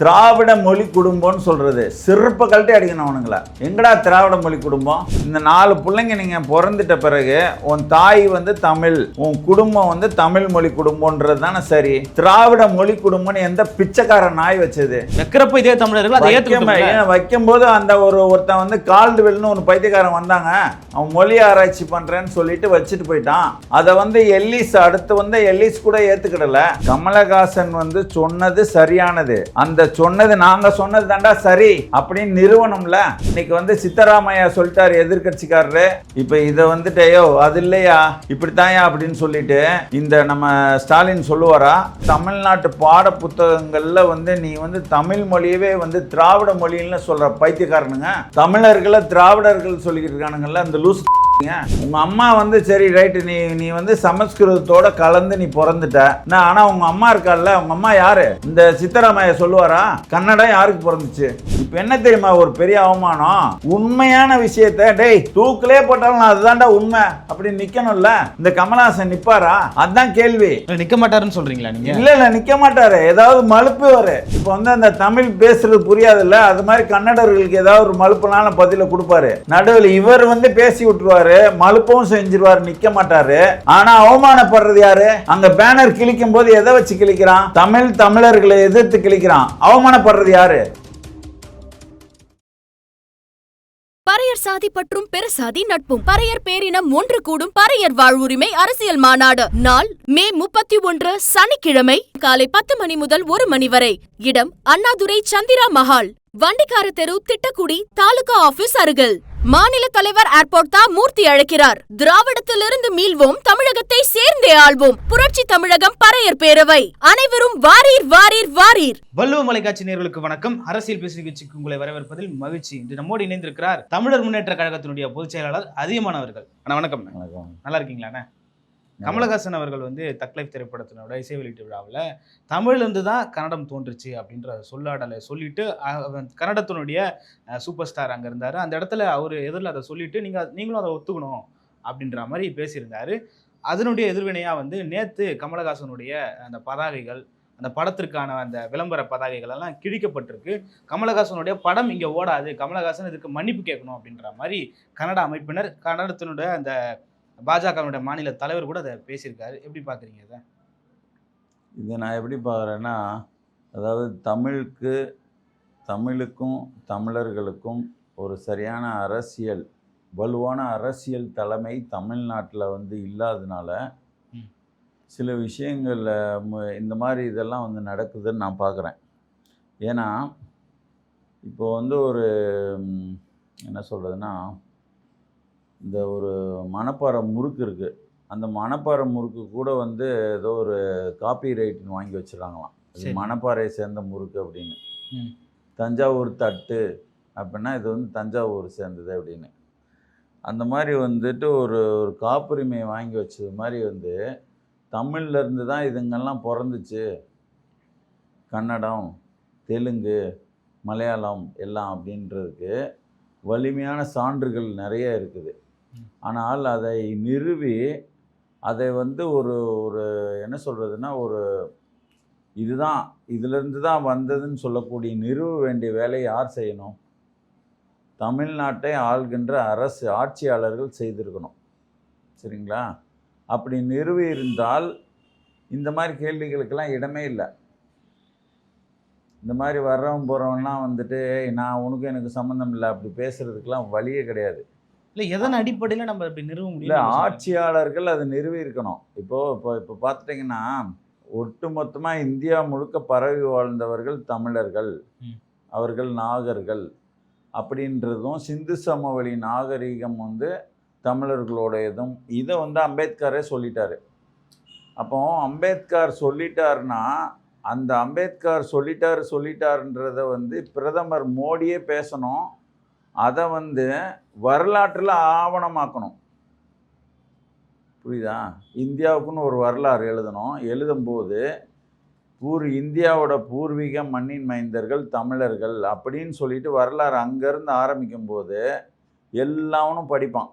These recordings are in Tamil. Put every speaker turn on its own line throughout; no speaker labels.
திராவிட மொழி குடும்பம்னு சொல்றது. சிறப்பு கழட்டி அடிக்கணும் அவனுங்கள. எங்கடா திராவிட மொழி குடும்பம்? இந்த நாலு பிள்ளைங்க நீங்க பிறந்துட்ட பிறகு உன் தாய் வந்து தமிழ் உன் குடும்பம் வந்து தமிழ் மொழி குடும்பம்ன்றது தானே சரி. திராவிட மொழி குடும்பம்னு எந்த பிச்சைக்கார நாய் வச்சது?
வைக்கிறப்ப இதே தமிழர்கள்
வைக்கும்போது அந்த ஒரு ஒருத்தன் வந்து கால்டுவெல்னு ஒரு பைத்தியக்காரன் வந்தாங்க. அவன் மொழி ஆராய்ச்சி பண்றேன்னு சொல்லிட்டு வச்சுட்டு போயிட்டான். அதை வந்து எல்லிஸ் அடுத்து வந்து எல்லிஸ் கூட ஏத்துக்கிடல. கமலஹாசன் வந்து சொன்னது சரியானது. அந்த சொன்னது நாங்க சொன்னது தாண்டா சரி அப்படின்னு நிறுவனம்ல. இன்னைக்கு வந்து சித்தராமையா சொல்லிட்டாரு எதிர்கட்சிக்காரரு இப்ப இதை வந்துட்டு ஐயோ அது இல்லையா? இப்படித்தாயா அப்படின்னு சொல்லிட்டு இந்த நம்ம ஸ்டாலின் சொல்லுவாரா தமிழ்நாட்டு பாட புத்தகங்கள்ல வந்து நீ வந்து தமிழ் மொழியவே வந்து திராவிட மொழின்னு சொல்ற பைத்தியக்காரனுங்க. தமிழர்களை திராவிடர்கள் சொல்லிக்கிட்டு இருக்கானுங்கல்ல அந்த லூஸ் உங்க அம்மா வந்து சரி ரைட்டு நீ நீ வந்து சமஸ்கிருதத்தோட கலந்து நீ பிறந்துட்ட. நான் ஆனா உங்க அம்மா இருக்கால்ல உங்க அம்மா யாரு? இந்த சித்தராமைய சொல்லுவாரா? கன்னடம் யாருக்கு பிறந்துச்சு? இப்ப என்ன தெரியுமா ஒரு பெரிய அவமானம்? உண்மையான விஷயத்த டேய் தூக்கிலே போட்டாலும் அதுதான்டா உண்மை அப்படி நிக்கணும்ல? இந்த கமலஹாசன் நிப்பாரா? அதான் கேள்வி.
நிக்க மாட்டாருன்னு சொல்றீங்களா நீங்க?
இல்ல இல்ல நிக்க மாட்டாரு. ஏதாவது மலுப்பு வரு இப்போ வந்து அந்த தமிழ் பேசுறது புரியாதுல்ல? அது மாதிரி கன்னடர்களுக்கு ஏதாவது ஒரு மலுப்புனால பதில கொடுப்பாரு. நடுவில் இவர் வந்து பேசி விட்டுருவாரு. மலுப்பும் செஞ்சிருவாரு நிக்க மாட்டாரு. ஆனா அவமானப்படுறது யாரு? அங்க பேனர் கிழிக்கும் போது எதை வச்சு கிழிக்கிறான்? தமிழ் தமிழர்களை எதிர்த்து கிழிக்கிறான். அவமானப்படுறது யாரு?
பறையர் சாதி பற்றும் பெருசாதி நட்பும். பறையர் பேரினம் ஒன்று கூடும். பறையர் வாழ்வுரிமை அரசியல் மாநாடு. நாள் மே முப்பத்தி ஒன்று சனிக்கிழமை காலை பத்து மணி முதல் ஒரு மணி வரை. இடம் அண்ணாதுரை சந்திரா மஹால். வண்டிக்கார தெரு திட்டக்குடி தாலுகா ஆபீஸ் அருகில். மாநில தலைவர் ஏர்போர்ட் தா மூர்த்தி அழைக்கிறார். திராவிடத்திலிருந்து மீள்வோம் தமிழகத்தை சேர்ந்தே ஆள்வோம். புரட்சி தமிழகம் பறையர் பேரவை. அனைவரும் வாரீர் வாரீர் வாரீர்.
வள்ளுவ மலைக்காட்சி நேர்களுக்கு வணக்கம். அரசியல் பேசு நிகழ்ச்சிக்கு உங்களை வரவேற்பதில் மகிழ்ச்சி. இன்று நம்மோடு இணைந்திருக்கிறார் தமிழர் முன்னேற்ற கழகத்தினுடைய பொதுச் செயலாளர் அதிகமானவர்கள் வணக்கம். நல்லா இருக்கீங்களா? கமலஹாசன் அவர்கள் வந்து தக்லைஃப் திரைப்படத்தினோட இசை வெளியீட்டு விழாவில் தமிழ்லேருந்து தான் கன்னடம் தோன்றுச்சு அப்படின்ற சொல்லாடலை சொல்லிட்டு கன்னடத்தினுடைய சூப்பர் ஸ்டார் அங்கே இருந்தார். அந்த இடத்துல அவர் எதிரில் அதை சொல்லிட்டு நீங்கள் நீங்களும் அதை ஒத்துக்கணும் அப்படின்ற மாதிரி பேசியிருந்தார். அதனுடைய எதிர்வினையாக வந்து நேற்று கமலஹாசனுடைய அந்த பதாகைகள் அந்த படத்திற்கான அந்த விளம்பர பதாகைகள் எல்லாம் கிழிக்கப்பட்டிருக்கு. கமலஹாசனுடைய படம் இங்கே ஓடாது. கமலஹாசன் இதுக்கு மன்னிப்பு கேட்கணும் அப்படின்ற மாதிரி கன்னட அமைப்பினர் கன்னடத்தினுடைய அந்த பாஜகவினுடைய மாநில தலைவர் கூட அதை பேசியிருக்காரு. எப்படி பார்க்குறீங்க இதை?
இதை நான் எப்படி பார்க்குறேன்னா அதாவது தமிழுக்கு தமிழுக்கும் தமிழர்களுக்கும் ஒரு சரியான அரசியல் வலுவான அரசியல் தலைமை தமிழ்நாட்டில் வந்து இல்லாதனால. சில விஷயங்களில் இந்த மாதிரி இதெல்லாம் வந்து நடக்குதுன்னு நான் பார்க்குறேன். ஏன்னா இப்போ வந்து ஒரு என்ன சொல்கிறதுனா இந்த ஒரு மணப்பாறை முறுக்கு இருக்குது அந்த மணப்பாறை முறுக்கு கூட வந்து ஏதோ ஒரு காப்பி ரைட்னு வாங்கி வச்சிடறாங்களாம் இது
சரி.
மணப்பாறையை சேர்ந்த முறுக்கு அப்படின்னு. தஞ்சாவூர் தட்டு அப்படின்னா இது வந்து தஞ்சாவூர் சேர்ந்தது அப்படின்னு அந்த மாதிரி வந்துட்டு ஒரு ஒரு காப்புரிமை வாங்கி வச்சது மாதிரி வந்து தமிழ்ல இருந்து தான் இதுங்கெல்லாம் பிறந்துச்சு கன்னடம் தெலுங்கு மலையாளம் எல்லாம் அப்படின்றதுக்கு வலிமையான சான்றுகள் நிறைய இருக்குது. ஆனால் அதை நிறுவி அதை வந்து ஒரு ஒரு என்ன சொல்கிறதுனா ஒரு இதுதான் இதிலிருந்து தான் வந்ததுன்னு சொல்லக்கூடிய நிறுவ வேண்டிய வேலையை யார் செய்யணும்? தமிழ்நாட்டை ஆள்கின்ற அரசு ஆட்சியாளர்கள் செய்திருக்கணும். சரிங்களா? அப்படி நிறுவி இருந்தால் இந்த மாதிரி கேள்விகளுக்கெல்லாம் இடமே இல்லை. இந்த மாதிரி வர்றவன் போகிறவன்லாம் வந்துட்டு நான் உனக்கும் எனக்கு சம்மந்தம் இல்லை. அப்படி பேசுகிறதுக்கெலாம் வழியே கிடையாது.
இல்லை எதன் அடிப்படையில் நம்ம இப்படி நிறுவ முடியும்
ஆட்சியாளர்கள் அதை நிறுவி இருக்கணும் இப்போ இப்போ இப்போ பார்த்துட்டிங்கன்னா ஒட்டுமொத்தமாக இந்தியா முழுக்க பரவி வாழ்ந்தவர்கள் தமிழர்கள். அவர்கள் நாகர்கள். அப்படின்றதும் சிந்து சமவெளி நாகரீகம் வந்து தமிழர்களுடையதும். இதை வந்து அம்பேத்கரே சொல்லிட்டாரு. அப்போ அம்பேத்கர் சொல்லிட்டாருன்னா அந்த அம்பேத்கர் சொல்லிட்டாரு சொல்லிட்டாருன்றத வந்து பிரதமர் மோடியே பேசணும். அதை வந்து வரலாற்றில் ஆவணமாக்கணும். புரியுதா? இந்தியாவுக்குன்னு ஒரு வரலாறு எழுதணும். எழுதும்போது பூர் இந்தியாவோட பூர்வீக மண்ணின் மைந்தர்கள் தமிழர்கள் அப்படின்னு சொல்லிட்டு வரலாறு அங்கேருந்து ஆரம்பிக்கும்போது எல்லாவனும் படிப்பான்.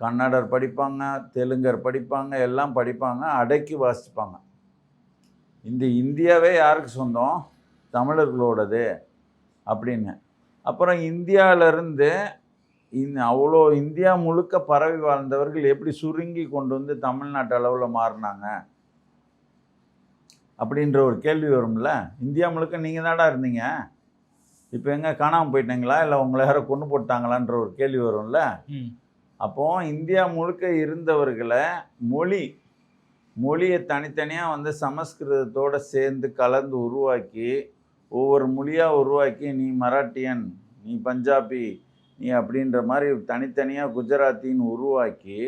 கன்னடர் படிப்பாங்க தெலுங்கர் படிப்பாங்க எல்லாம் படிப்பாங்க அடக்கி வாசிப்பாங்க. இந்த இந்தியாவே யாருக்கு சொந்தம்? தமிழர்களோடது அப்படின்னு. அப்புறம் இந்தியாவிலேருந்து இந்த அவ்வளோ இந்தியா முழுக்க பரவி வாழ்ந்தவர்கள் எப்படி சுருங்கி கொண்டு வந்து தமிழ்நாட்டு அளவில் மாறினாங்க? அப்படின்ற ஒரு கேள்வி வரும்ல. இந்தியா முழுக்க நீங்கள் தாடா இருந்தீங்க. இப்போ எங்கே காணாமல் போயிட்டீங்களா? இல்லை உங்களை யாரோ கொண்டு போட்டாங்களான்ற ஒரு கேள்வி வரும்ல.
ம்.
அப்போ இந்தியா முழுக்க இருந்தவர்களை மொழி மொழியை தனித்தனியாக வந்து சமஸ்கிருதத்தோட சேர்ந்து கலந்து உருவாக்கி ஒவ்வொரு மொழியாக உருவாக்கி நீ மராட்டியன் நீ பஞ்சாபி நீ அப்படின்ற மாதிரி தனித்தனியாக குஜராத்தின்னு உருவாக்கி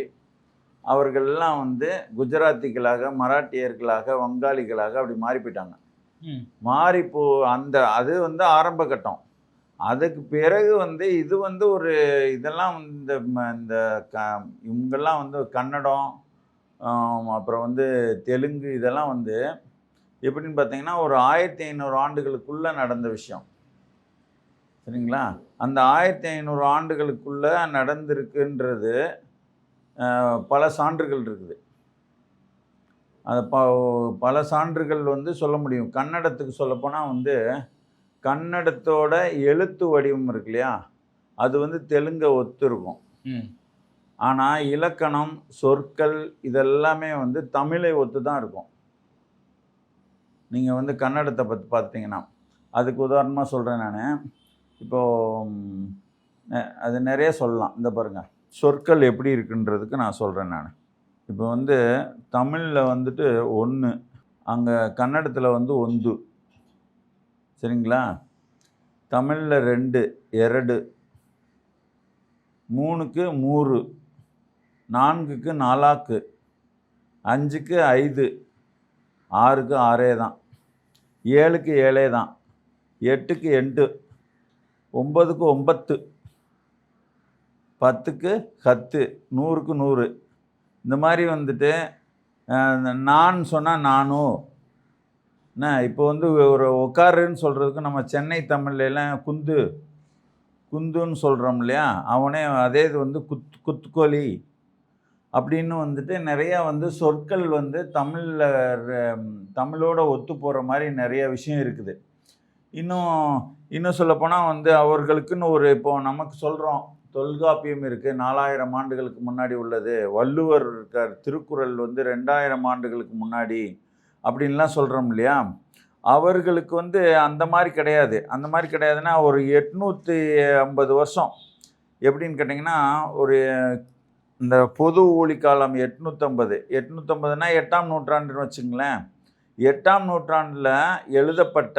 அவர்கள்லாம் வந்து குஜராத்திகளாக மராட்டியர்களாக வங்காளிகளாக அப்படி மாறி போயிட்டாங்க மாறி போ அந்த அது வந்து ஆரம்ப கட்டம். அதுக்கு பிறகு வந்து இது வந்து ஒரு இதெல்லாம் இந்த இந்த க இவங்கெல்லாம் வந்து கன்னடம் அப்புறம் வந்து தெலுங்கு இதெல்லாம் வந்து எப்படின்னு பார்த்தீங்கன்னா ஒரு ஆயிரத்தி ஐநூறு ஆண்டுகளுக்குள்ளே நடந்த விஷயம். சரிங்களா? அந்த ஆயிரத்தி ஐநூறு ஆண்டுகளுக்குள்ளே நடந்திருக்குன்றது பல சான்றுகள் இருக்குது. அது ப பல சான்றுகள் வந்து சொல்ல முடியும். கன்னடத்துக்கு சொல்லப்போனால் வந்து கன்னடத்தோட எழுத்து வடிவம் இருக்கு இல்லையா? அது வந்து தெலுங்கை ஒத்து இருக்கும்.
ம்.
ஆனால் இலக்கணம் சொற்கள் இதெல்லாமே வந்து தமிழை ஒத்து தான் இருக்கும். நீங்கள் வந்து கன்னடத்தை பற்றி பார்த்தீங்கன்னா அதுக்கு உதாரணமாக சொல்கிறேன் நான். இப்போது அது நிறைய சொல்லலாம். இந்த பாருங்கள் சொற்கள் எப்படி இருக்குன்றதுக்கு நான் சொல்கிறேன் நான். இப்போ வந்து தமிழில் வந்துட்டு ஒன்று அங்கே கன்னடத்தில் வந்து ஒந்து. சரிங்களா? தமிழில் ரெண்டு எரடு. மூணுக்கு மூறு. நான்குக்கு நாலாக்கு. அஞ்சுக்கு ஐந்து. ஆறுக்கு ஆறே தான். ஏழுக்கு ஏழே தான். எட்டுக்கு எட்டு ஒம்பதுக்கு ஒம்பத்து பத்துக்கு ஹத்து நூறுக்கு நூறு. இந்த மாதிரி வந்துட்டு நான் சொன்னால் நானும் என்ன இப்போ வந்து ஒரு உட்காருன்னு சொல்கிறதுக்கு நம்ம சென்னை தமிழ்ல எல்லாம் குந்து. குந்துன்னு சொல்கிறோம் இல்லையா? அவனே அதே இது வந்து குத் குத்துக்கோழி. அப்படின்னு வந்துட்டு நிறையா வந்து சொற்கள் வந்து தமிழில் தமிழோட ஒத்து போகிற மாதிரி நிறைய விஷயம் இருக்குது. இன்னும் இன்னும் சொல்லப்போனால் வந்து அவர்களுக்குன்னு ஒரு இப்போ நமக்கு சொல்கிறோம் தொல்காப்பியம் இருக்குது நாலாயிரம் ஆண்டுகளுக்கு முன்னாடி உள்ளது வள்ளுவர் இருக்கார் திருக்குறள் வந்து ரெண்டாயிரம் ஆண்டுகளுக்கு முன்னாடி அப்படின்லாம் சொல்கிறோம் இல்லையா? அவர்களுக்கு வந்து அந்த மாதிரி கிடையாது. அந்த மாதிரி கிடையாதுன்னா ஒரு எட்நூற்றி ஐம்பது வருஷம். எப்படின்னு கேட்டிங்கன்னா ஒரு இந்த பொது ஊழிக்காலம் எட்நூற்றம்பது எட்நூற்றம்பதுனா எட்டாம் நூற்றாண்டுன்னு வச்சுங்களேன். எட்டாம் நூற்றாண்டில் எழுதப்பட்ட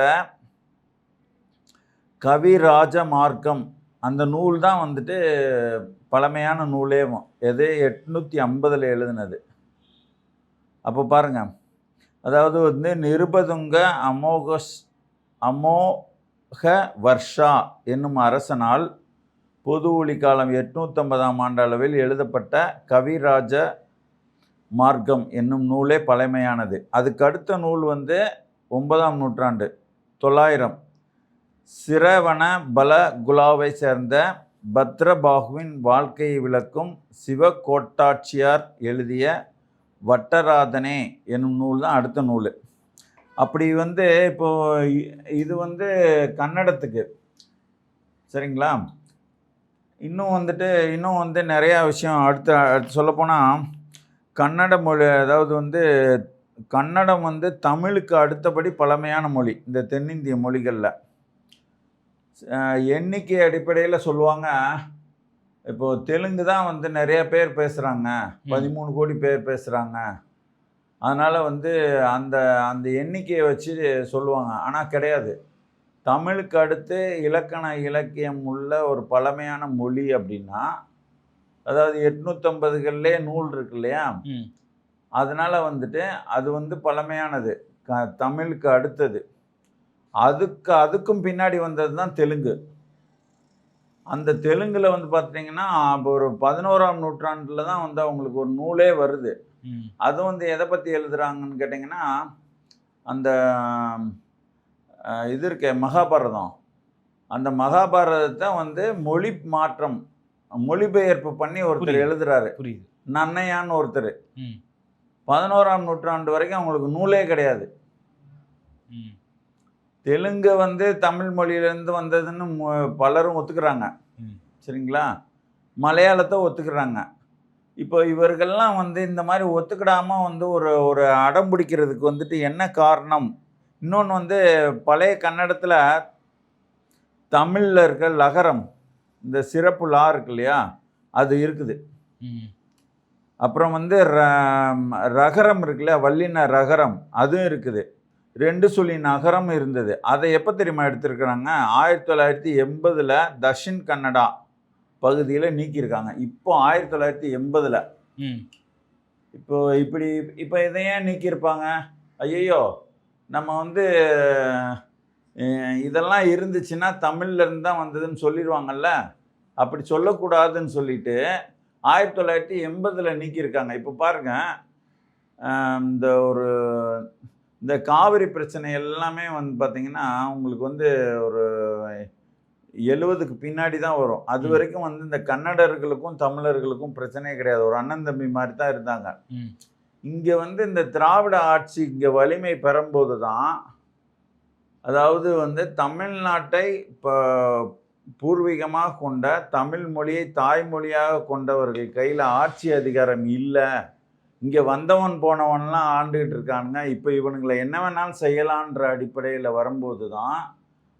கவிராஜ மார்க்கம் அந்த நூல் தான் வந்துட்டு பழமையான நூலேவும் எது? எட்நூற்றி ஐம்பதில் எழுதுனது. அப்போ பாருங்க. அதாவது வந்து நிருபதுங்க அமோகஸ் அமோக வர்ஷா என்னும் அரசனால் பொது ஒளிக்காலம் எட்நூற்றம்பதாம் ஆண்டு அளவில் எழுதப்பட்ட கவிராஜ மார்க்கம் என்னும் நூலே பழமையானது. அதுக்கு அடுத்த நூல் வந்து ஒன்பதாம் நூற்றாண்டு தொள்ளாயிரம். சிரவண பல குலாவை சேர்ந்த பத்ரபாகுவின் வாழ்க்கையை விளக்கும் சிவகோட்டாட்சியார் எழுதிய வட்டராதனே என்னும் நூல் தான் அடுத்த நூல். அப்படி வந்து இப்போது இது வந்து கன்னடத்துக்கு. சரிங்களா? இன்னும் வந்துட்டு இன்னும் வந்து நிறையா விஷயம் அடுத்து அடுத்து சொல்லப்போனால் கன்னட மொழி அதாவது வந்து கன்னடம் வந்து தமிழுக்கு அடுத்தபடி பழமையான மொழி இந்த தென்னிந்திய மொழிகளில். எண்ணிக்கை அடிப்படையில் சொல்லுவாங்க. இப்போது தெலுங்கு தான் வந்து நிறைய பேர் பேசுகிறாங்க பதிமூணு கோடி பேர் பேசுகிறாங்க அதனால் வந்து அந்த அந்த எண்ணிக்கையை வச்சு சொல்லுவாங்க. ஆனால் கிடையாது. தமிழுக்கு அடுத்து இலக்கண இலக்கியம் உள்ள ஒரு பழமையான மொழி அப்படின்னா அதாவது எட்நூற்றம்பதுகள்லே நூல் இருக்கு இல்லையா? அதனால் வந்துட்டு அது வந்து பழமையானது. க தமிழுக்கு அடுத்தது. அதுக்கு அதுக்கும் பின்னாடி வந்தது தான் தெலுங்கு. அந்த தெலுங்கில் வந்து பார்த்தீங்கன்னா இப்போ ஒரு பதினோராம் நூற்றாண்டில் தான் வந்து அவங்களுக்கு ஒரு நூலே வருது. அது வந்து எதை பற்றி எழுதுறாங்கன்னு கேட்டிங்கன்னா அந்த இது இருக்கே மகாபாரதம். அந்த மகாபாரதத்தை வந்து மொழி மாற்றம் மொழிபெயர்ப்பு பண்ணி ஒருத்தர். எழுதுறாரு.
புரியுது.
நன்னையான்னு ஒருத்தர். பதினோராம் நூற்றாண்டு வரைக்கும் அவங்களுக்கு நூலே கிடையாது. தெலுங்கு வந்து தமிழ் மொழியிலேருந்து வந்ததுன்னு பலரும் ஒத்துக்கிறாங்க. சரிங்களா? மலையாளத்தை ஒத்துக்கிறாங்க. இப்போ இவர்கள்லாம் வந்து இந்த மாதிரி ஒத்துக்கிடாமல் வந்து ஒரு ஒரு அடம் பிடிக்கிறதுக்கு வந்துட்டு என்ன காரணம்? இன்னொன்று வந்து பழைய கன்னடத்தில் தமிழில் இருக்க லகரம் இந்த சிறப்பு லா இருக்கு இல்லையா அது இருக்குது. அப்புறம் வந்து ர- ரகரம் இருக்குல்ல வல்லின ரகரம் அதுவும் இருக்குது. ரெண்டு சொல்லி நகரம் இருந்தது. அதை எப்போ தெரியுமா எடுத்திருக்கிறாங்க? ஆயிரத்தி தொள்ளாயிரத்தி எண்பதில் தக்ஷின் கன்னடா பகுதியில் நீக்கியிருக்காங்க. இப்போ ஆயிரத்தி தொள்ளாயிரத்தி எண்பதில்.
ம்.
இப்போ இப்படி இப்போ இதை ஏன் நீக்கியிருப்பாங்க? ஐயையோ! நம்ம வந்து இதெல்லாம் இருந்துச்சுன்னா தமிழ்ல இருந்து தான் வந்ததுன்னு சொல்லிடுவாங்கல்ல அப்படி சொல்லக்கூடாதுன்னு சொல்லிட்டு ஆயிரத்தி தொள்ளாயிரத்தி எண்பதில் நீக்கியிருக்காங்க. இப்போ பாருங்க இந்த ஒரு இந்த காவிரி பிரச்சனை எல்லாமே வந்து பார்த்தீங்கன்னா உங்களுக்கு வந்து ஒரு எழுவதுக்கு பின்னாடி தான் வரும். அது. வரைக்கும் வந்து இந்த கன்னடர்களுக்கும் தமிழர்களுக்கும் பிரச்சனையே கிடையாது. ஒரு அண்ணன் தம்பி மாதிரி தான் இருந்தாங்க. இங்கே வந்து இந்த திராவிட ஆட்சி இங்கே வலிமை பெறும்போது தான் அதாவது வந்து தமிழ்நாட்டை இப்போ பூர்வீகமாக கொண்ட தமிழ் மொழியை தாய்மொழியாக கொண்டவர்கள் கையில் ஆட்சி அதிகாரம் இல்லை. இங்கே வந்தவன் போனவன்லாம் ஆண்டுகிட்டு இருக்கானுங்க. இப்போ இவனுங்களை என்ன வேணாலும் செய்யலான்ற அடிப்படையில் வரும்போது தான்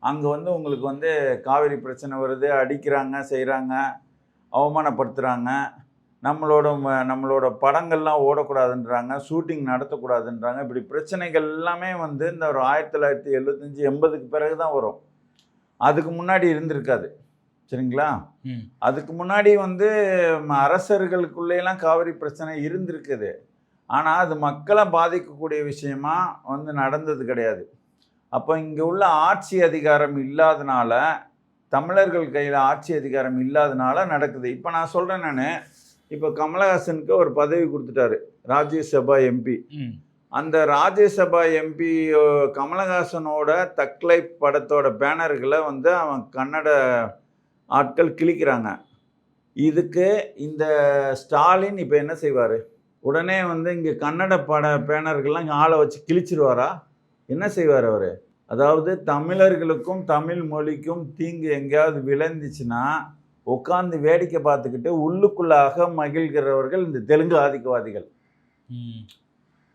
அங்கே வந்து உங்களுக்கு வந்து காவிரி பிரச்சனை வருது அடிக்கிறாங்க செய்கிறாங்க அவமானப்படுத்துகிறாங்க நம்மளோட நம்மளோட படங்கள்லாம் ஓடக்கூடாதுன்றாங்க ஷூட்டிங் நடத்தக்கூடாதுன்றாங்க இப்படி பிரச்சனைகள் எல்லாமே வந்து இந்த ஒரு ஆயிரத்தி தொள்ளாயிரத்தி எழுபத்தஞ்சி எண்பதுக்கு பிறகு தான் வரும். அதுக்கு முன்னாடி இருந்திருக்காது. சரிங்களா. அதுக்கு முன்னாடி வந்து அரசர்களுக்குள்ளேலாம் காவிரி பிரச்சனை இருந்திருக்குது. ஆனால் அது மக்களை பாதிக்கக்கூடிய விஷயமா வந்து நடந்தது கிடையாது. அப்போ இங்கே உள்ள ஆட்சி அதிகாரம் இல்லாதனால தமிழர்கள் கையில் ஆட்சி அதிகாரம் இல்லாதனால நடக்குது. இப்போ நான் சொல்கிறேன் நான் இப்போ கமலஹாசனுக்கு ஒரு பதவி கொடுத்துட்டாரு ராஜ்யசபா எம்பி. அந்த ராஜ்யசபா எம்பி கமலஹாசனோட தக்லை படத்தோட பேனர்களை வந்து அவன் கன்னட ஆட்கள் கிழிக்கிறாங்க. இதுக்கு இந்த ஸ்டாலின் இப்போ என்ன செய்வார்? உடனே வந்து இங்கே கன்னட பட பேனர்கள்லாம் இங்கே ஆளை வச்சு கிழிச்சிருவாரா? என்ன செய்வார் அவர்? அதாவது தமிழர்களுக்கும் தமிழ் மொழிக்கும் தீங்கு எங்கேயாவது விளைந்துச்சுன்னா உட்காந்து வேடிக்கை பார்த்துக்கிட்டு உள்ளுக்குள்ளாக மகிழ்கிறவர்கள் இந்த தெலுங்கு ஆதிக்கவாதிகள்.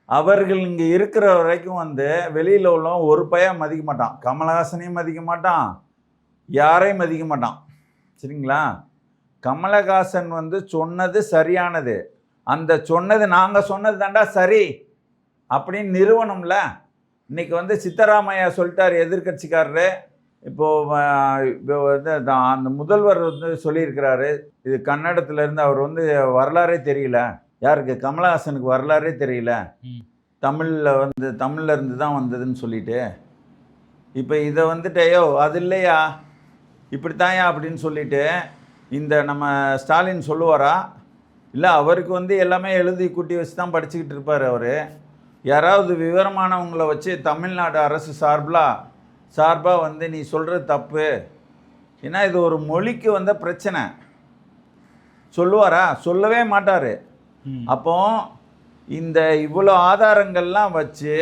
அவர்கள் இங்கே இருக்கிற வரைக்கும் வந்து வெளியில் உள்ளவன் ஒரு பையன் மதிக்க மாட்டான். கமலஹாசனையும் மதிக்க மாட்டான். யாரையும் மதிக்க மாட்டான். சரிங்களா? கமலஹாசன் வந்து சொன்னது சரியானது. அந்த சொன்னது நாங்கள் சொன்னது தாண்டா சரி அப்படின்னு நிறுவனம்ல. இன்னைக்கு வந்து சித்தராமையா சொல்லிட்டார் எதிர்க்கட்சிக்காரரு. இப்போ அஹ், இப்போ வந்து அந்த- முதல்வர் வந்து சொல்லியிருக்கிறாரு இது கன்னடத்துல இருந்து அவர் வந்து வரலாறே தெரியல. யாருக்கு? கமலஹாசனுக்கு வரலாறே தெரியல. தமிழில் வந்து தமிழ்ல இருந்து தான் வந்ததுன்னு சொல்லிட்டு. இப்போ இதை வந்துட்டு ஐயோ அது இல்லையா? இப்படித்தாயா அப்படின்னு சொல்லிட்டு இந்த நம்ம ஸ்டாலின் சொல்லுவாரா? இல்லை அவருக்கு வந்து எல்லாமே எழுதி கூட்டி வச்சு தான் படிச்சுக்கிட்டு இருப்பார் அவர். யாராவது விவரமானவங்களை வச்சு தமிழ்நாடு அரசு சார்பில் சார்பாக வந்து நீ சொல்கிறது தப்பு. ஏன்னா இது ஒரு மொழிக்கு வந்த பிரச்சனை. சொல்லுவாரா? சொல்லவே மாட்டார். அப்போ இந்த இவ்வளோ ஆதாரங்கள்லாம் வச்சு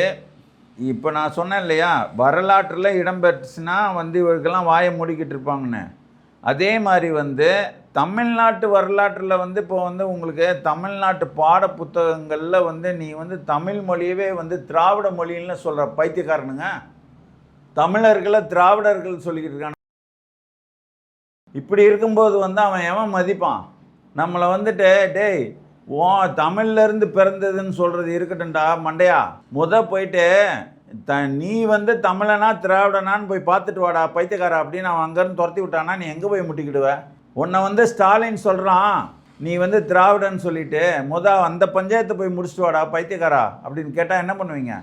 இப்போ நான் சொன்னேன் இல்லையா? வரலாற்றில் இடம்பெற்றுச்சுன்னா வந்து இவருக்கெல்லாம் வாயை மூடிக்கிட்டு இருப்பாங்கன்னு. அதே மாதிரி வந்து தமிழ்நாட்டு வரலாற்றில் வந்து இப்போ வந்து உங்களுக்கு தமிழ்நாட்டு பாட புத்தகங்களில் வந்து நீ வந்து தமிழ் மொழியவே வந்து திராவிட மொழின்னு சொல்கிற பைத்தியக்காரனுங்க. தமிழர்களை திராவிடர்கள் சொல்லிக்கிட்டு இருக்கான் இப்படி இருக்கும்போது வந்து அவன் எவன் மதிப்பான்? நம்மளை வந்துட்டு டேய் ஓ தமிழ்ல இருந்து பிறந்ததுன்னு சொல்கிறது இருக்கட்டும்டா மண்டையா? முத போயிட்டு த நீ வந்து தமிழனா திராவிடனான்னு போய் பார்த்துட்டு வாடா பைத்தியக்காரா அப்படின்னு அவன் அங்கேருந்து துரத்தி விட்டானா நீ எங்கே போய் முட்டிக்கிடுவ? உன்னை வந்து ஸ்டாலின் சொல்கிறான் நீ வந்து திராவிடன்னு சொல்லிட்டு முத அந்த பஞ்சாயத்தை போய் முடிச்சுட்டு வாடா பைத்தியக்காரா அப்படின்னு கேட்டால் என்ன பண்ணுவீங்க?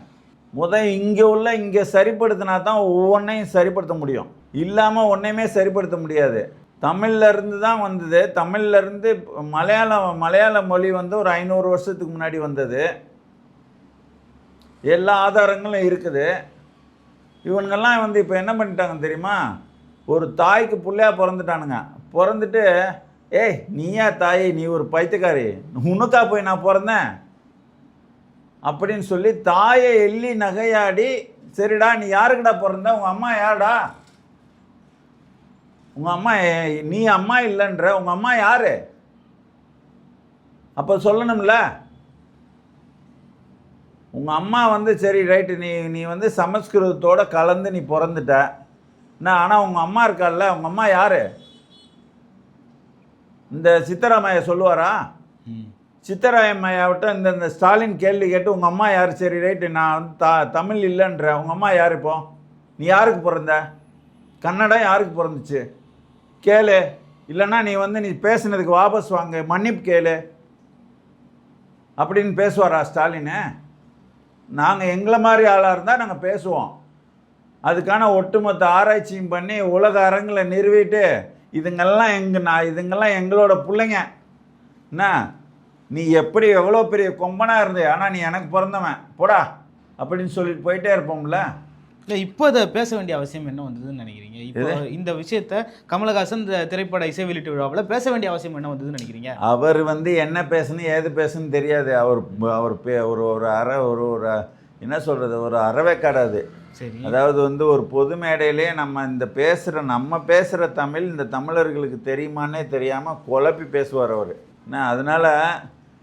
முதல் இங்கே உள்ள இங்கே சரிப்படுத்தினா தான் ஒவ்வொன்றையும் சரிப்படுத்த முடியும். இல்லாமல் ஒன்றையுமே சரிப்படுத்த முடியாது. தமிழ்லேருந்து தான் வந்தது. தமிழ்ல இருந்து மலையாளம் மலையாள மொழி வந்து ஒரு ஐநூறு வருஷத்துக்கு முன்னாடி வந்தது. எல்லா ஆதாரங்களும் இருக்குது. இவனுங்கெல்லாம் வந்து இப்போ என்ன பண்ணிட்டாங்க தெரியுமா? ஒரு தாய்க்கு புள்ளையா பிறந்துட்டானுங்க. பிறந்துட்டு ஏய் நீயா தாய்? நீ ஒரு பைத்தியக்காரி. உனக்கா போய் நான் பிறந்தேன்? அப்படின்னு சொல்லி தாயை எள்ளி நகையாடி சரிடா நீ யாருக்குடா பிறந்த? உங்கள் அம்மா யாருடா? உங்கள் அம்மா நீ அம்மா இல்லைன்ற உங்கள் அம்மா யார்? அப்போ சொல்லணும்ல. உங்கள் அம்மா வந்து சரி ரைட்டு நீ நீ வந்து சமஸ்கிருதத்தோட கலந்து நீ பிறந்துட்ட. என்ன ஆனால் உங்கள் அம்மா இருக்கால்ல உங்கள் அம்மா யார்? இந்த சித்தராமையை சொல்லுவாரா? சித்தராயம்மையாவிட்ட இந்த இந்த ஸ்டாலின் கேள்வி கேட்டு உங்கள் அம்மா யார்? சரி ரைட்டு நான் வந்து த தமிழ் இல்லைன்ற. உங்கள் அம்மா யார் இப்போ? நீ யாருக்கு பிறந்த? கன்னடம் யாருக்கு பிறந்துச்சு? கேளு. இல்லைன்னா நீ வந்து நீ பேசுனதுக்கு வாபஸ் வாங்க. மன்னிப்பு கேளு. அப்படின்னு பேசுவாரா ஸ்டாலினு? நாங்கள் எங்களை மாதிரி ஆளாக இருந்தால் நாங்கள் பேசுவோம். அதுக்கான ஒட்டுமொத்த ஆராய்ச்சியும் பண்ணி உலக அரங்கில் நிறுவிட்டு இதுங்கெல்லாம் எங்கள் நான் இதுங்கெல்லாம் எங்களோட பிள்ளைங்க. என்ன? நீ எப்படி எவ்வளோ பெரிய கொம்பனாக இருந்தே ஆனால் நீ எனக்கு பிறந்தவன். போடா அப்படின்னு சொல்லிட்டு போயிட்டே இருப்போம்ல.
இல்ல இப்போ இதை பேச வேண்டிய அவசியம் என்ன வந்ததுன்னு நினைக்கிறீங்க? இப்போ இந்த விஷயத்த கமலஹாசன் திரைப்பட இசை வெளியீட்டு விழாவில் பேச வேண்டிய அவசியம் என்ன வந்ததுன்னு நினைக்கிறீங்க?
அவர் வந்து என்ன பேசணும் ஏது பேசணும் தெரியாது. அவர் அவர் பே ஒரு ஒரு அற ஒரு ஒரு என்ன சொல்கிறது ஒரு அறவைக்காடு அது.
சரி.
அதாவது வந்து ஒரு பொது மேடையிலே நம்ம இந்த பேசுகிற நம்ம பேசுகிற தமிழ் இந்த தமிழர்களுக்கு தெரியுமான்னே தெரியாமல் குழப்பி பேசுவார் அவர். என்ன அதனால்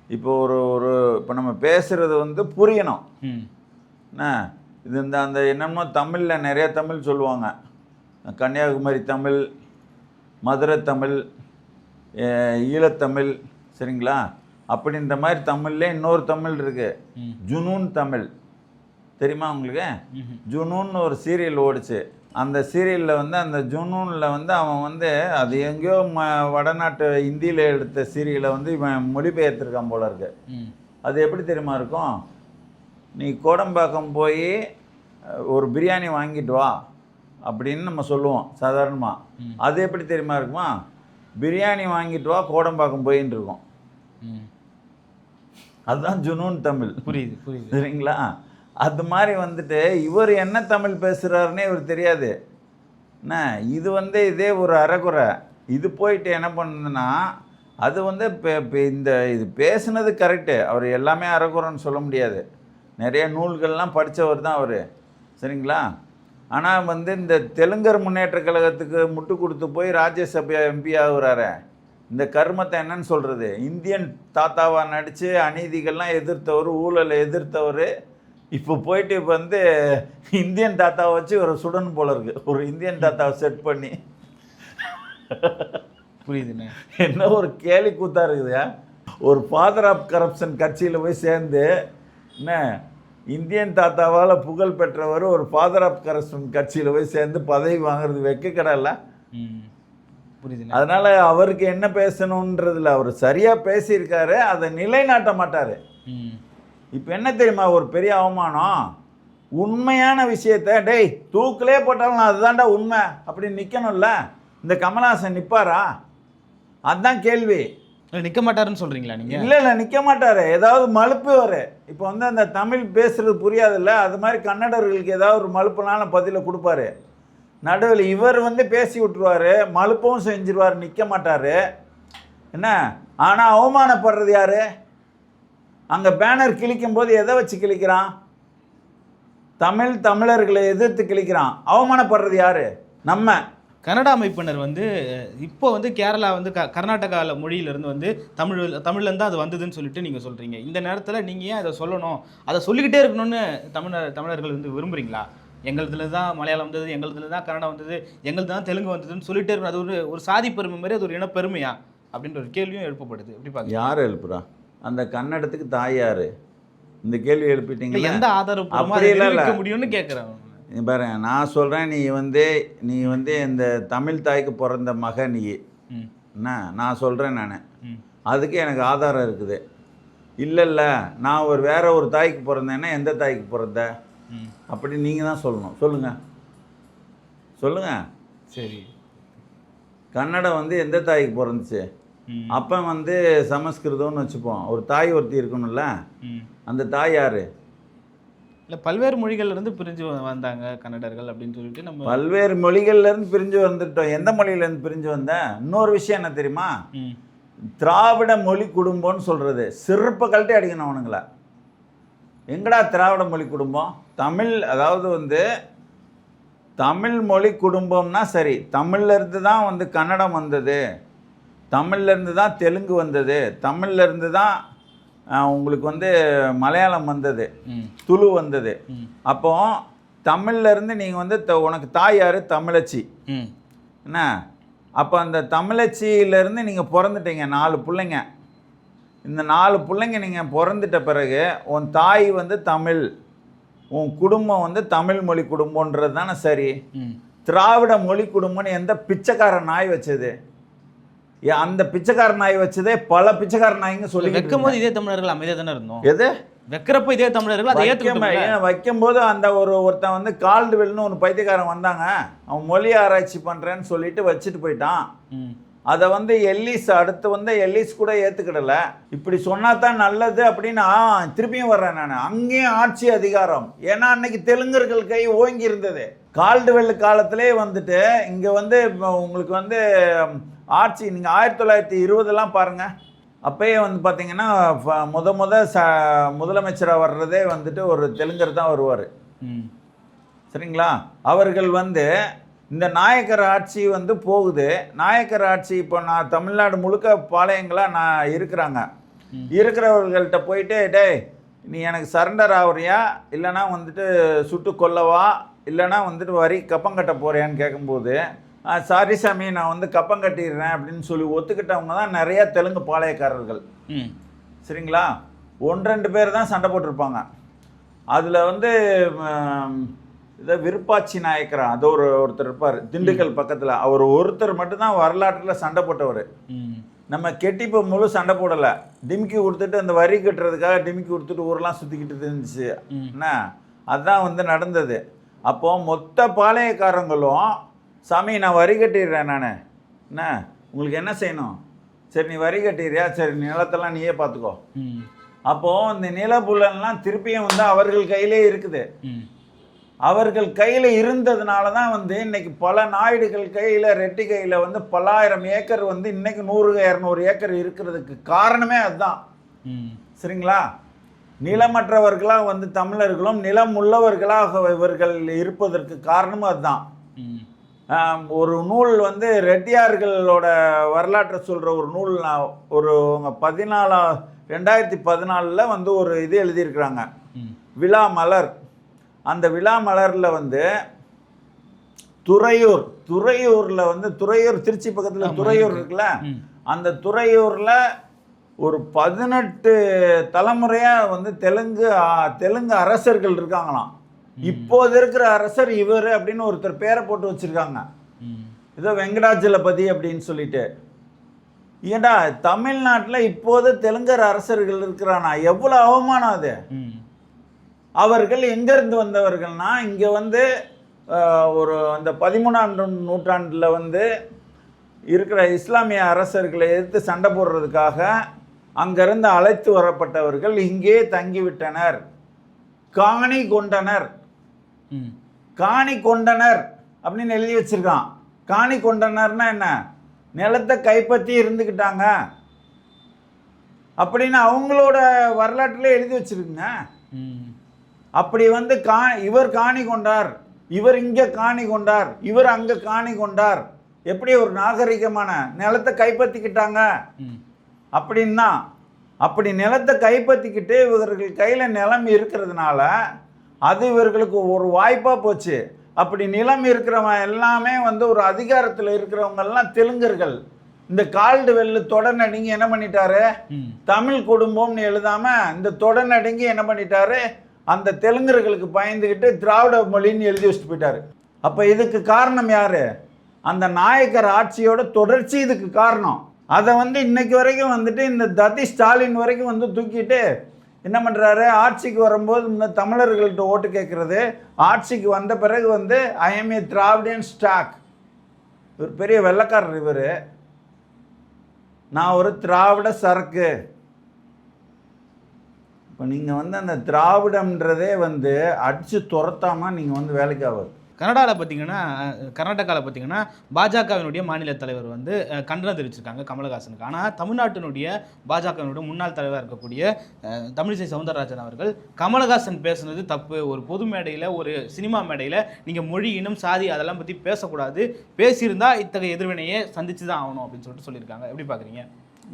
இப்போ ஒரு ஒரு இப்போ நம்ம பேசுகிறது வந்து புரியணும். என்ன? இது இந்த அந்த என்னமோ தமிழில் நிறைய தமிழ் சொல்லுவாங்க. கன்னியாகுமரி தமிழ் மதுரை தமிழ் ஈழத்தமிழ் சரிங்களா? அப்படின்ற மாதிரி தமிழ்ல இன்னொரு தமிழ் இருக்கு.
ம்.
ஜுனூன் தமிழ். தெரியுமா உங்களுக்கு. ஜுனூன்னு ஒரு சீரியல் ஓடிச்சு. அந்த சீரியலில் வந்து அந்த ஜுனூனில் வந்து அவன் வந்து அது எங்கேயோ ம வடநாட்டு இந்தியில் எடுத்த சீரியலை வந்து இவன் மொழிபெயர்த்திருக்கான் போல இருக்கு. அது எப்படி தெரியுமா இருக்கும்? நீ கோடம்பாக்கம் போய் ஒரு பிரியாணி வாங்கிட்டு வா அப்படின்னு நம்ம சொல்லுவோம் சாதாரணமாக. அது எப்படி தெரியுமா இருக்குமா? பிரியாணி வாங்கிட்டு வா கோடம்பாக்கம் போயின்னு இருக்கும். அதுதான் ஜுனூன் தமிழ்.
புரியுது புரியுது.
சரிங்களா? அது மாதிரி வந்துட்டு இவர் என்ன தமிழ் பேசுகிறாருன்னே இவர் தெரியாது. என்ன? இது வந்து இதே ஒரு அறகுறை. இது போயிட்டு என்ன பண்ணுதுன்னா அது வந்து இப்போ இந்த இது பேசுனது கரெக்டு அவர் எல்லாமே அறகுறைன்னு சொல்ல முடியாது. நிறைய நூல்கள்லாம் படித்தவர் தான் அவர். சரிங்களா? ஆனால் வந்து இந்த தெலுங்கர் முன்னேற்ற கழகத்துக்கு முட்டு கொடுத்து போய் ராஜ்யசபா எம்பி ஆகுறாரு. இந்த கர்மத்தை என்னன்னு சொல்கிறது இந்தியன் தாத்தாவாக நடித்து அநீதிகள்லாம் எதிர்த்தவர் ஊழலை எதிர்த்தவர் இப்போ போயிட்டு இப்போ வந்து இந்தியன் தாத்தாவை வச்சு ஒரு சுடன் போல இருக்கு. ஒரு இந்தியன் தாத்தாவை செட் பண்ணி.
புரியுதுண்ணே.
என்ன ஒரு கேலி கூத்தா இருக்குதுயா ஒரு ஃபாதர் ஆஃப் கரப்ஷன் கட்சியில் போய் சேர்ந்து என்ன? இந்தியன் தாத்தாவால் புகழ் பெற்றவர் ஒரு ஃபாதர் ஆஃப் கரப்ஷன் கட்சியில் போய் சேர்ந்து பதவி வாங்குறது வெக்க கடல்ல
ம். புரியுதுண்ணே.
அதனால அவருக்கு என்ன பேசணுன்றதுல அவர் சரியாக பேசியிருக்காரு அதை நிலைநாட்ட மாட்டார். இப்போ என்ன தெரியுமா ஒரு பெரிய அவமானம்? உண்மையான விஷயத்த டேய் தூக்கிலே போட்டாலும் நான் அதுதான்டா உண்மை அப்படி நிற்கணும்ல இந்த கமலஹாசன் நிற்பாரா அதுதான் கேள்வி.
நிக்க மாட்டாருன்னு சொல்றீங்களா நீங்க?
இல்லை இல்லை நிற்க மாட்டார். ஏதாவது மலுப்பு வரு இப்போ வந்து அந்த தமிழ் பேசுறது புரியாதுல்ல? அது மாதிரி கன்னடர்களுக்கு ஏதாவது ஒரு மலுப்புனால பதிலை கொடுப்பாரு. நடுவில் இவர் வந்து பேசி விட்ருவாரு மலுப்பும் செஞ்சிருவார். நிற்க மாட்டார். என்ன? ஆனால் அவமானப்படுறது யாரு? அங்கே பேனர் கிழிக்கும் போது எதை வச்சு கிழிக்கிறான்? தமிழ் தமிழர்களை எதிர்த்து கிழிக்கிறான். அவமானப்படுறது யாரு? நம்ம.
கன்னட அமைப்பினர் வந்து இப்போ வந்து கேரளா வந்து க கர்நாடகால மொழியிலேருந்து வந்து தமிழ் தமிழ்லேருந்து அது வந்ததுன்னு சொல்லிட்டு நீங்கள் சொல்கிறீங்க இந்த நேரத்தில் நீங்கள் ஏன் அதை சொல்லணும்? அதை சொல்லிக்கிட்டே இருக்கணும்னு தமிழர் தமிழர்கள் வந்து விரும்புறீங்களா? எங்களுதுல தான் மலையாளம் வந்தது எங்களுதுல தான் கன்னடம் வந்தது எங்களுது தான் தெலுங்கு வந்ததுன்னு சொல்லிட்டே இருக்கணும். அது ஒரு ஒரு சாதி பெருமை மாதிரி அது ஒரு இனப்பெருமையா? அப்படின்ற ஒரு கேள்வியும் எழுப்பப்படுது. எப்படி பார்க்க
யார் எழுப்புறா? அந்த கன்னடத்துக்கு தாய் யாரு? இந்த கேள்வி எழுப்பிட்டீங்களா
எந்த ஆதாரப்பூர்வமாக
அப்படியெல்லாம் இல்ல.
முடியும்னு கேட்குறேன்
நீ பாரு நான் சொல்கிறேன் நீ வந்து நீ வந்து இந்த தமிழ் தாய்க்கு பிறந்த மக நீ. என்ன? நான் சொல்கிறேன் நான். அதுக்கு எனக்கு ஆதாரம் இருக்குது. இல்லை இல்லை. நான் ஒரு வேற ஒரு தாய்க்கு பிறந்தேன்னா எந்த தாய்க்கு பிறந்த? அப்படி நீங்கள் தான் சொல்லணும். சொல்லுங்கள் சொல்லுங்கள்
சரி.
கன்னடம் வந்து எந்த தாய்க்கு பிறந்துச்சு? அப்போ வந்து சமஸ்கிருதம்னு வச்சுப்போம். ஒரு தாய் ஒருத்தி இருக்கணும்ல? அந்த தாய் யார்?
இல்லை பல்வேறு மொழிகள்ல இருந்து பிரிஞ்சு வந்தாங்க கன்னடர்கள் அப்படின்னு சொல்லிட்டு நம்ம
பல்வேறு மொழிகள்லேருந்து பிரிஞ்சு வந்துட்டோம். எந்த மொழியிலேருந்து பிரிஞ்சு வந்தேன் இன்னொரு விஷயம் என்ன தெரியுமா? திராவிட மொழி குடும்பம்னு சொல்கிறது சிறப்பை கழட்டி அடிக்கணும் அவனுங்கள. எங்கடா திராவிட மொழி குடும்பம்? தமிழ் அதாவது வந்து தமிழ் மொழி குடும்பம்னா சரி தமிழ்ல இருந்து தான் வந்து கன்னடம் வந்தது. தமிழ்ல இருந்து தான் தெலுங்கு வந்தது. தமிழ்ல இருந்து தான் உங்களுக்கு வந்து மலையாளம் வந்தது. துளு வந்தது. அப்போ தமிழ்ல இருந்து நீங்கள் வந்து த- உனக்கு தாய் யார்? தமிழச்சி. என்ன? அப்போ அந்த தமிழச்சியிலேருந்து நீங்கள் பிறந்துட்டீங்க நாலு பிள்ளைங்க. இந்த நாலு பிள்ளைங்க நீங்கள் பிறந்துட்ட பிறகு உன் தாய் வந்து தமிழ். உன் குடும்பம் வந்து தமிழ் மொழி குடும்பன்றது தானே சரி. திராவிட மொழி குடும்பம்னு எந்த பிச்சைக்கார நாய் வச்சது? அந்த பிச்சைக்கார நாய் வச்சதே பல பிச்சைக்கார நாய்ங்க சொல்லி
வைக்கும் போது இதே தமிழர்கள் அமைதியா தானே இருந்தோம்?
எது?
வைக்கிறப்ப இதே தமிழர்கள் அதை
வைக்கும்
ஏற்றுக்கணும்
ஏன் வைக்கும்போது அந்த ஒரு ஒருத்தன் வந்து கால்டுவெல்னு ஒரு பைத்தியக்காரன் வந்தாங்க. அவன் மொழி ஆராய்ச்சி பண்ணுறேன்னு சொல்லிட்டு வச்சுட்டு போயிட்டான். அதை வந்து எல்லிஸ் அடுத்து வந்து எல்லிஸ் கூட ஏற்றுக்கிடல இப்படி சொன்னா தான் நல்லது அப்படின்னு திருப்பியும் வர்றேன் நான். அங்கேயும் ஆட்சி அதிகாரம். ஏன்னா அன்னைக்கு தெலுங்கர்கள் கை ஓங்கி இருந்தது. கால்டுவெல் காலத்திலே வந்துட்டு இங்கே வந்து உங்களுக்கு வந்து ஆட்சி நீங்கள் ஆயிரத்தி தொள்ளாயிரத்தி இருபதெல்லாம் பாருங்கள் அப்பயே வந்து பார்த்தீங்கன்னா ஃப- முத முத ச முதலமைச்சராக வர்றதே வந்துட்டு ஒரு தெலுங்கர் தான் வருவார்.
ம்.
சரிங்களா? அவர்கள் வந்து இந்த நாயக்கர் ஆட்சி வந்து போகுது. நாயக்கர் ஆட்சி இப்போ நான் தமிழ்நாடு முழுக்க பாளையங்களாக நான் இருக்கிறாங்க. இருக்கிறவர்கள்ட்ட போயிட்டு டேய் நீ எனக்கு சரண்டர் ஆகுறியா இல்லைனா வந்துட்டு சுட்டு கொல்லவா? இல்லைனா வந்துட்டு வரி கப்பம் கட்ட போறியான்னு கேட்கும்போது சாரி சாமி நான் வந்து கப்பம் கட்டிடுறேன் அப்படின்னு சொல்லி ஒத்துக்கிட்டவங்க தான் நிறைய தெலுங்கு பாளையக்காரர்கள்.
ம்.
சரிங்களா? ஒன்று ரெண்டு பேர் தான் சண்டை போட்டிருப்பாங்க. அதில் வந்து இதை விருப்பாச்சி நாயக்கரா அது ஒரு ஒருத்தர் இருப்பார் திண்டுக்கல் பக்கத்தில். அவர் ஒருத்தர் மட்டும்தான் வரலாற்றில் சண்டை போட்டவர். நம்ம கெட்டிப்போ முழு சண்டை போடலை. டிமிக்கி கொடுத்துட்டு அந்த வரி கட்டுறதுக்காக டிமிக்கி கொடுத்துட்டு ஊரெல்லாம் சுற்றிக்கிட்டு இருந்துச்சு. என்ன? அதுதான் வந்து நடந்தது. அப்போது மொத்த பாளையக்காரங்களும் சாமி நான் வரி கட்டிடுறேன் நான். என்ன? உங்களுக்கு என்ன செய்யணும்? சரி நீ வரி கட்டிடுறியா? சரி நிலத்தெல்லாம் நீயே பார்த்துக்கோ. அப்போது இந்த நிலப்புலன்லாம் திருப்பியும் வந்து அவர்கள் கையிலே இருக்குது. அவர்கள் கையில் இருந்ததுனால தான் வந்து இன்னைக்கு பல நாயுடுகள் கையில் ரெட்டி கையில் வந்து பல்லாயிரம் ஏக்கர் வந்து இன்னைக்கு நூறு இரநூறு ஏக்கர் இருக்கிறதுக்கு காரணமே அதுதான். சரிங்களா? நிலமற்றவர்களாக வந்து தமிழர்களும் நிலம் உள்ளவர்களாக இவர்கள் இருப்பதற்கு காரணமும் அதுதான். ஒரு நூல் வந்து ரெட்டியார்களோட வரலாற்றை சொல்கிற ஒரு நூல் நான் ஒரு பதினாலா ரெண்டாயிரத்தி பதினாலில் வந்து ஒரு இது எழுதியிருக்கிறாங்க. விழா மலர். அந்த விழா மலரில் வந்து துறையூர் துறையூரில் வந்து துறையூர் திருச்சி பக்கத்தில் துறையூர்
இருக்கு.
இருக்குல்ல? அந்த துறையூரில் ஒரு பதினெட்டு தலைமுறையாக வந்து தெலுங்கு தெலுங்கு அரசர்கள் இருக்காங்களாம். இப்போது இருக்கிற அரசர் இவர் அப்படின்னு ஒருத்தர் பேரை போட்டு வச்சுருக்காங்க. ஏதோ வெங்கடாச்சலபதி அப்படின்னு சொல்லிட்டு. ஏண்டா தமிழ்நாட்டில் இப்போது தெலுங்கர் அரசர்கள் இருக்கிறானா? எவ்வளோ அவமானம் அது? அவர்கள் எங்கேருந்து வந்தவர்கள்னா இங்கே வந்து ஒரு அந்த பதிமூணாம் நூற்றாண்டில் வந்து இருக்கிற இஸ்லாமிய அரசர்களை எதிர்த்து சண்டை போடுறதுக்காக அங்கிருந்து அழைத்து வரப்பட்டவர்கள் இங்கே தங்கிவிட்டனர். காணி கொண்டனர். காணி கொண்டனர் அப்படின்னு எழுதி வச்சிருக்கான். காணி கொண்டனர்னா என்ன? நிலத்தை கைப்பற்றி இருந்துக்கிட்டாங்க அப்படின்னு அவங்களோட வரலாற்றிலே எழுதி வச்சிருக்குங்க. அப்படி வந்து கா இவர் காணி கொண்டார். இவர் இங்கே காணி கொண்டார். இவர் அங்கே காணி கொண்டார். எப்படி ஒரு நாகரிகமான நிலத்தை கைப்பற்றிக்கிட்டாங்க? அப்படின்னா அப்படி நிலத்தை கைப்பற்றிக்கிட்டு இவர்கள் கையில் நிலம் இருக்கிறதுனால அது இவர்களுக்கு ஒரு வாய்ப்பாக போச்சு. அப்படி நிலம் இருக்கிறவன் எல்லாமே வந்து ஒரு அதிகாரத்தில் இருக்கிறவங்க எல்லாம் தெலுங்கர்கள். இந்த கால்டு வெள்ளு தொடர்நடுங்கி என்ன பண்ணிட்டாரு? தமிழ் குடும்பம்னு எழுதாம இந்த தொடர்நடுங்கி என்ன பண்ணிட்டாரு? அந்த தெலுங்கர்களுக்கு பயந்துக்கிட்டு திராவிட மொழின்னு எழுதி வச்சுட்டு போயிட்டாரு. அப்போ இதுக்கு காரணம் யாரு? அந்த நாயக்கர் ஆட்சியோட தொடர்ச்சி இதுக்கு காரணம். அதை வந்து இன்னைக்கு வரைக்கும் வந்துட்டு இந்த ததி ஸ்டாலின் வரைக்கும் வந்து தூக்கிட்டு என்ன பண்ணுறாரு ஆட்சிக்கு வரும்போது முன்ன தமிழர்கள்ட்ட ஓட்டு கேட்குறது. ஆட்சிக்கு வந்த பிறகு வந்து ஐஎம் ஏ திராவிடியன் ஸ்டாக் ஒரு பெரிய வெள்ளக்காரர் இவர். நான் ஒரு திராவிட சரக்கு. இப்போ நீங்கள் வந்து அந்த திராவிடம்ன்றதே வந்து அடித்து துரத்தாமல் நீங்கள் வந்து வேலைக்கு ஆகுது
கனடாவில் பார்த்தீங்கன்னா கர்நாடகாவில் பார்த்தீங்கன்னா பாஜகவினுடைய மாநில தலைவர் வந்து கண்டனம் தெரிவிச்சிருக்காங்க கமலஹாசனுக்கு. ஆனால் தமிழ்நாட்டினுடைய பாஜகவினுடைய முன்னாள் தலைவராக இருக்கக்கூடிய தமிழிசை சவுந்தரராஜன் அவர்கள் கமலஹாசன் பேசுனது தப்பு. ஒரு பொது மேடையில் ஒரு சினிமா மேடையில் நீங்கள் மொழி இனம் சாதி அதெல்லாம் பற்றி பேசக்கூடாது. பேசியிருந்தா இத்தகைய எதிர்வினையை சந்திச்சு தான் ஆகணும் அப்படின்னு சொல்லிட்டு சொல்லியிருக்காங்க. எப்படி பார்க்குறீங்க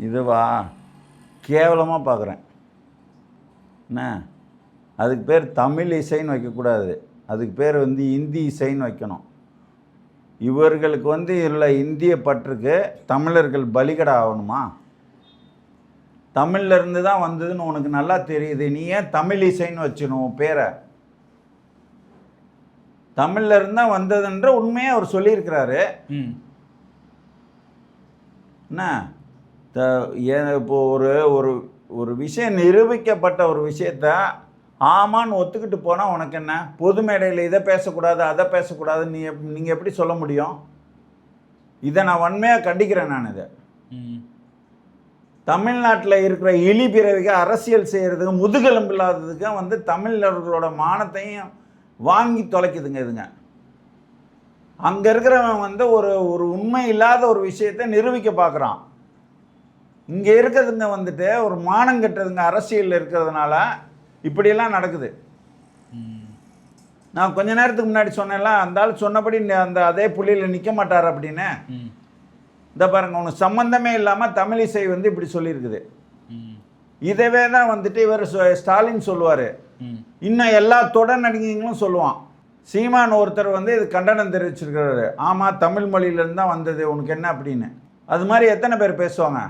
இதுவா கேவலமாக பார்க்குறேன் என்ன? அதுக்கு பேர் தமிழ் இசைன்னு வைக்கக்கூடாது. அதுக்கு பேர் வந்து இந்தி இசைன்னு வைக்கணும். இவர்களுக்கு வந்து உள்ள இந்திய பற்றுக்கு தமிழர்கள் பலிகடா ஆகணுமா? தமிழ்ல இருந்து தான் வந்ததுன்னு உனக்கு நல்லா தெரியுது. நீ ஏன் தமிழ் இசைன்னு வச்சிடணும் உன் பேரை? தமிழ்ல இருந்து தான் வந்ததுன்ற உண்மையை அவர் சொல்லியிருக்கிறாரு. என்ன? இப்போ ஒரு ஒரு ஒரு விஷயம் நிரூபிக்கப்பட்ட ஒரு விஷயத்த ஆமான்னு ஒத்துக்கிட்டு போனால் உனக்கு என்ன? பொது மேடையில் இதை பேசக்கூடாது அதை பேசக்கூடாது நீ எப் நீங்கள் எப்படி சொல்ல முடியும்? இதை நான் வன்மையாக கண்டிக்கிறேன் நான் இதை. தமிழ்நாட்டில் இருக்கிற இழி பிறவிக்கு அரசியல் செய்கிறதுக்கு முதுகெலும்பு இல்லாததுக்கு வந்து தமிழர்களோட மானத்தையும் வாங்கி தொலைக்குதுங்க இதுங்க. அங்கே இருக்கிறவன் வந்து ஒரு ஒரு உண்மை இல்லாத ஒரு விஷயத்தை நிரூபிக்க பார்க்குறான் இங்கே இருக்கிறதுங்க வந்துட்டு ஒரு மானம் கெட்டதுங்க அரசியலில் இருக்கிறதுனால இப்படியெல்லாம் நடக்குது. நான் கொஞ்ச நேரத்துக்கு முன்னாடி சொன்னேன்ல அந்த ஆள் சொன்னபடி அந்த அதே புள்ளியில் நிற்க மாட்டார் அப்படின்னு. இந்த பாருங்க உனக்கு சம்மந்தமே இல்லாமல் தமிழிசை வந்து இப்படி சொல்லியிருக்குது. இதவே தான் வந்துட்டு இவர் ஸ்டாலின் சொல்லுவார். இன்னும் எல்லா தொடர் நடிகைங்களும் சொல்லுவான். சீமான் ஒருத்தர் வந்து இது கண்டனம் தெரிவிச்சிருக்கிறாரு. ஆமாம் தமிழ் மொழியிலேருந்து தான் வந்தது உனக்கு என்ன அப்படின்னு. அது மாதிரி எத்தனை பேர் பேசுவாங்க?